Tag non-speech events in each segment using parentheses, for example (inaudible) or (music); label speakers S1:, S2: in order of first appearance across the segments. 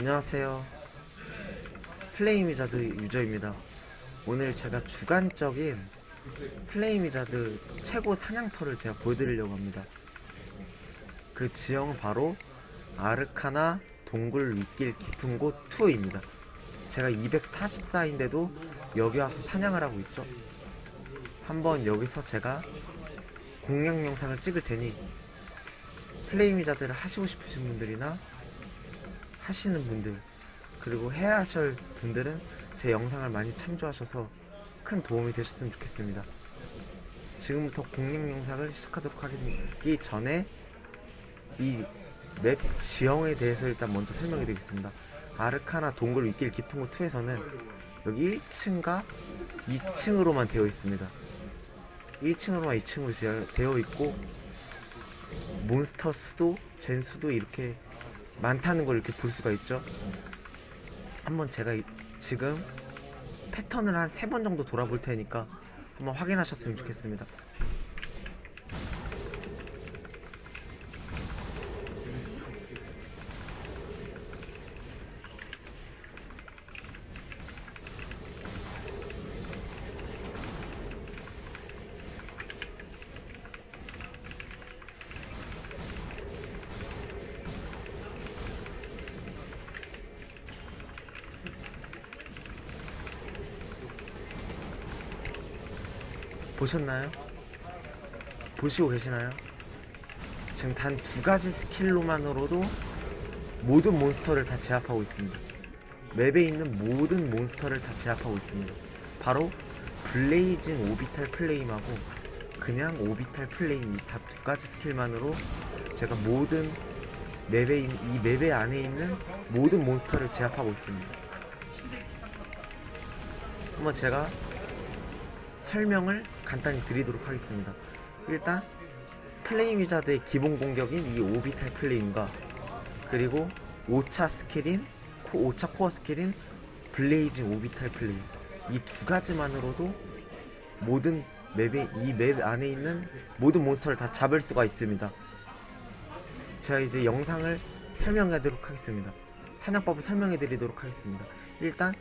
S1: 안녕하세요. 플레이미자드 유저입니다. 오늘 제가 주관적인 플레이미자드 최고 사냥터를 제가 보여드리려고 합니다. 그 지형은 바로 아르카나 동굴 윗길 깊은 곳 2입니다. 제가 244인데도 여기 와서 사냥을 하고 있죠. 한번 여기서 제가 공략 영상을 찍을 테니 플레이미자드를 하시고 싶으신 분들이나 하시는 분들 그리고 해야 하실 분들은 제 영상을 많이 참조하셔서 큰 도움이 되셨으면 좋겠습니다. 지금부터 공략 영상을 시작하도록 하기 전에 이 맵 지형에 대해서 일단 먼저 설명해 드리겠습니다. 아르카나 동굴 윗길 깊은 곳 2에서는 여기 1층과 2층으로만 되어 있습니다. 1층으로만 2층으로 되어 있고 몬스터 수도 젠 수도 이렇게 많다는 걸 이렇게 볼 수가 있죠. 한번 제가 이- 지금 패턴을 한 세 번 정도 돌아볼 테니까 한번 확인하셨으면 좋겠습니다. 보셨나요? 보시고 계시나요? 지금 단 두 가지 스킬로만으로도 모든 몬스터를 다 제압하고 있습니다. 맵에 있는 모든 몬스터를 다 제압하고 있습니다. 바로 블레이징 오비탈 플레임하고 그냥 오비탈 플레임 이 다 두 가지 스킬만으로 제가 모든 맵에 있- 이 맵의 안에 있는 모든 몬스터를 제압하고 있습니다. 한번 제가 설명을 간단히 드리도록 하겠습니다. 일단 플레임 위자드의 기본 공격인 이 오비탈 플레임과 그리고 5차 스킬인 코, 5차 코어 스킬인 블레이징 오비탈 플레임 이 두 가지만으로도 모든 맵에 이 맵 안에 있는 모든 몬스터를 다 잡을 수가 있습니다. 제가 이제 영상을 설명하도록 하겠습니다. 사냥법을 설명해 드리도록 하겠습니다. 일단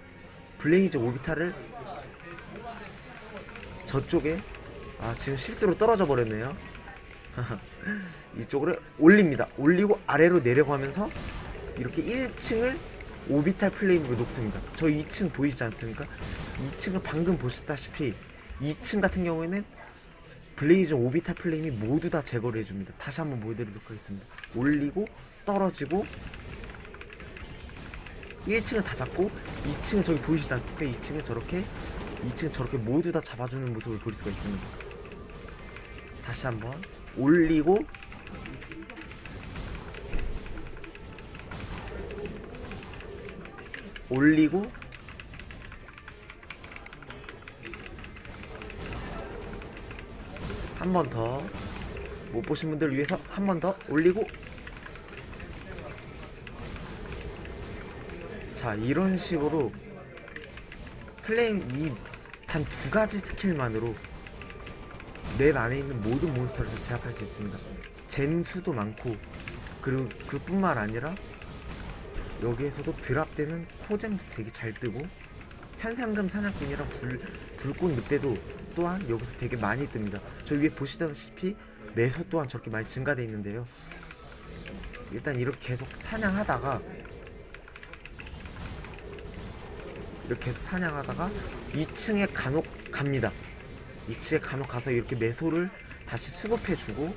S1: 블레이즈 오비탈을 저쪽에 아 지금 실수로 떨어져 버렸네요. (laughs) 이쪽으로 올립니다. 올리고 아래로 내려가면서 이렇게 1층을 오비탈 플레임으로 녹습니다. 저 2층 보이지 않습니까? 2층을 방금 보셨다시피 2층 같은 경우에는 블레이즈 오비탈 플레임이 모두 다 제거를 해줍니다. 다시 한번 보여드리도록 하겠습니다. 올리고 떨어지고 1층은 다 잡고 2층은 저기 보이시지 않습니까? 2층은 저렇게 2층 저렇게 모두 다 잡아주는 모습을 볼 수가 있습니다. 다시 한번 올리고 올리고 한 번 더 못 보신 분들 위해서 한 번 더 올리고 자 이런 식으로 플레임 이 단 두 가지 스킬만으로 맵 안에 있는 모든 몬스터를 다 제압할 수 있습니다. 젠 수도 많고 그리고 그뿐만 아니라 여기에서도 드랍되는 코잼도 되게 잘 뜨고 현상금 사냥꾼이랑 불 불꽃 늑대도 또한 여기서 되게 많이 뜹니다. 저 위에 보시다시피 매소 또한 저렇게 많이 증가돼 있는데요. 일단 이렇게 계속 사냥하다가 이렇게 계속 사냥하다가 2층에 간혹 갑니다. 2층에 간혹 가서 이렇게 매소를 다시 수급해주고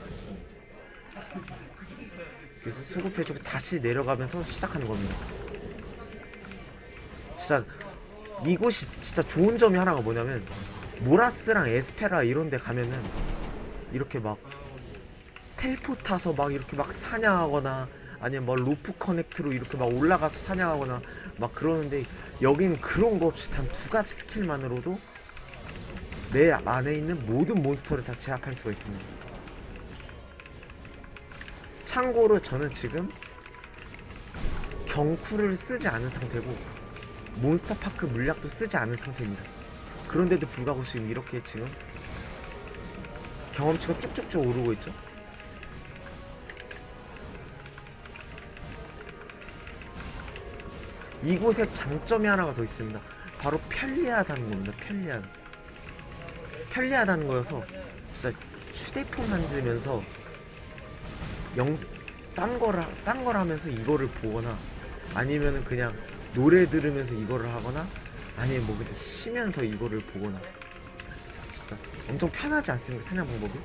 S1: 그래서 수급해주고 다시 내려가면서 시작하는 겁니다. 진짜 이곳이 진짜 좋은 점이 하나가 뭐냐면 모라스랑 에스페라 이런 데 가면은 이렇게 막 텔포 타서 막 이렇게 막 사냥하거나 아니면 뭐 로프 커넥트로 이렇게 막 올라가서 사냥하거나 막 그러는데 여기는 그런 거 없이 단 두 가지 스킬만으로도 내 안에 있는 모든 몬스터를 다 제압할 수가 있습니다. 참고로 저는 지금 경쿠를 쓰지 않은 상태고 몬스터 파크 물약도 쓰지 않은 상태입니다. 그런데도 불구하고 지금 이렇게 지금 경험치가 쭉쭉쭉 오르고 있죠. 이곳에 장점이 하나가 더 있습니다. 바로 편리하다는 겁니다. 편리한. 편리하다는 거여서 진짜 휴대폰 만지면서 영, 딴 거라, 딴걸 하면서 이거를 보거나 아니면은 그냥 노래 들으면서 이거를 하거나 아니면 뭐 그냥 쉬면서 이거를 보거나 진짜 엄청 편하지 않습니까? 사냥 방법이?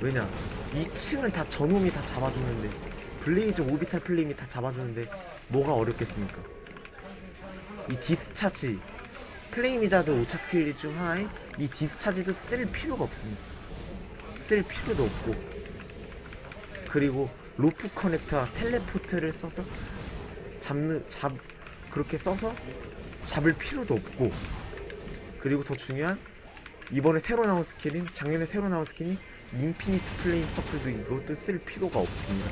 S1: 왜냐 2층은 다 저놈이 다 잡아주는데 블레이즈 오비탈 플레임이 다 잡아주는데 뭐가 어렵겠습니까? 이 디스 차지 플레이미자드 5차 스킬 중 하나인 이 디스 차지도 쓸 필요가 없습니다. 쓸 필요도 없고 그리고 로프 커넥터와 텔레포트를 써서 잡는 잡 그렇게 써서 잡을 필요도 없고 그리고 더 중요한 이번에 새로 나온 스킬인 작년에 새로 나온 스킨이 인피니트 플레임 서클도 이것도 쓸 필요가 없습니다.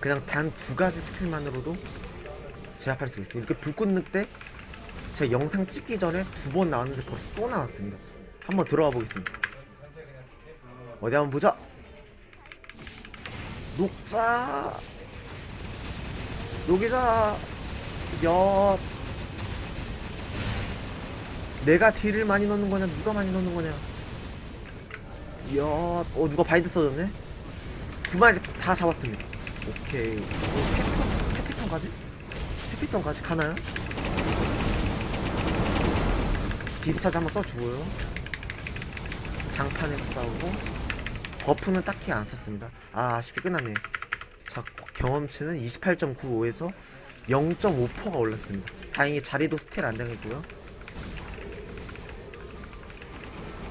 S1: 그냥 단 두 가지 스킬만으로도 제압할 수 있어요. 이렇게 불꽃 늑대 제가 영상 찍기 전에 두 번 나왔는데 벌써 또 나왔습니다. 한번 들어가 보겠습니다. 어디 한번 보자. 녹자. 녹이자. 엿. 내가 딜을 많이 넣는 거냐? 누가 많이 넣는 거냐? 엿. 어 누가 바이드 써줬네? 두 마리 다 잡았습니다. 오케이. 어, 세 턴? 세 피턴까지? 세 피턴까지 가나요? 디스차지 한번 써주고요. 장판에서 싸우고 버프는 딱히 안 썼습니다. 아 아쉽게 끝났네요. 자 경험치는 28.95에서 0.5%가 올랐습니다. 다행히 자리도 스틸 안 당했고요.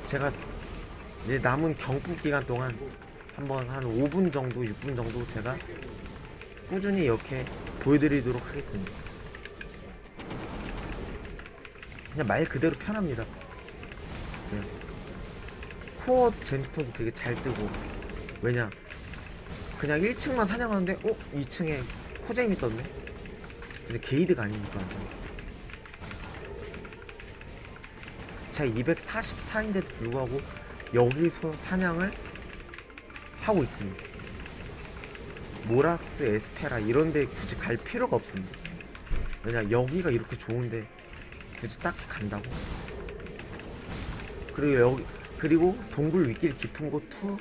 S1: 제가 이제 남은 경부 기간 동안 한번 한 5분 정도, 6분 정도 제가 꾸준히 이렇게 보여드리도록 하겠습니다. 그냥 말 그대로 편합니다. 그냥 코어 잼스톤도 되게 잘 뜨고 왜냐 그냥 1층만 사냥하는데 어? 2층에 코잼이 떴네? 근데 게이드가 아니니까 완전 제가 244인데도 불구하고 여기서 사냥을 하고 있습니다 모라스, 에스페라 이런데 굳이 갈 필요가 없습니다 왜냐 여기가 이렇게 좋은데 굳이 딱히 간다고? 그리고 여기 그리고 동굴 윗길 깊은 곳2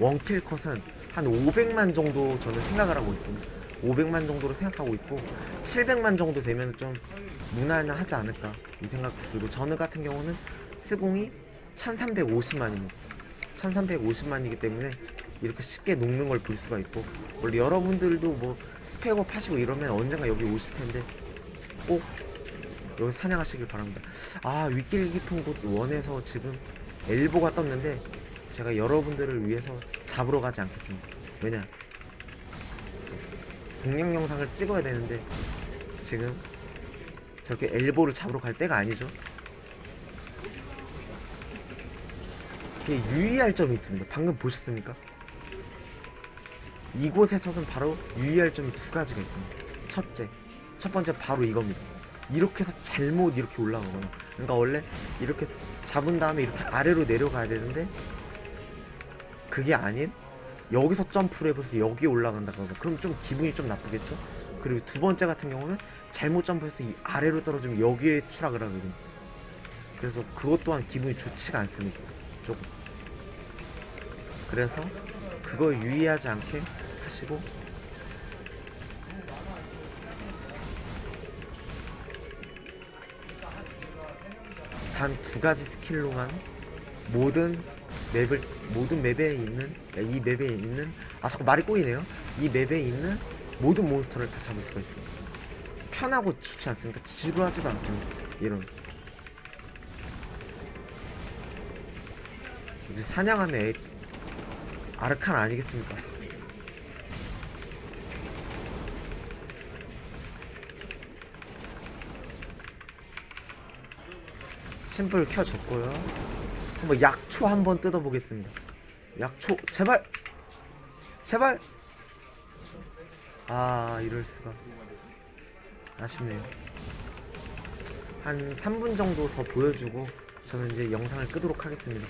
S1: 원킬 컷은 한 500만 정도 저는 생각을 하고 있습니다. 500만 정도로 생각하고 있고 700만 정도 되면 좀 무난하지 않을까 이 생각도 들고 저는 같은 경우는 스공이 1350만입니다. 1350만이기 때문에 이렇게 쉽게 녹는 걸 볼 수가 있고 원래 여러분들도 뭐 스펙업 하시고 이러면 언젠가 여기 오실 텐데 꼭 여기 사냥하시길 바랍니다. 아 윗길 깊은 곳 원에서 지금 엘보가 떴는데 제가 여러분들을 위해서 잡으러 가지 않겠습니다. 왜냐 공략 영상을 찍어야 되는데 지금 저렇게 엘보를 잡으러 갈 때가 아니죠. 유의할 점이 있습니다. 방금 보셨습니까? 이곳에서는 바로 유의할 점이 두 가지가 있습니다. 첫째, 첫 번째 바로 이겁니다. 이렇게 해서 잘못 이렇게 올라가거나 그러니까 원래 이렇게 잡은 다음에 이렇게 아래로 내려가야 되는데 그게 아닌 여기서 점프를 해서 여기에 올라간다거나 그럼 좀 기분이 좀 나쁘겠죠? 그리고 두 번째 같은 경우는 잘못 점프해서 이 아래로 떨어지면 여기에 추락을 하거든요. 그래서 그것 또한 기분이 좋지가 않습니다. 조금. 그래서 그거 유의하지 않게 하시고 단 두 가지 스킬로만 모든 맵을 모든 맵에 있는 이 맵에 있는 아 자꾸 말이 꼬이네요. 이 맵에 있는 모든 몬스터를 다 잡을 수가 있습니다. 편하고 좋지 않습니까? 지루하지도 않습니다. 이런 사냥하면 에... 아르칸 아니겠습니까? 심플 켜줬고요. 한번 약초 한번 뜯어보겠습니다. 약초 제발 제발 아 이럴 수가 아쉽네요. 한 3분 정도 더 보여주고 저는 이제 영상을 끄도록 하겠습니다.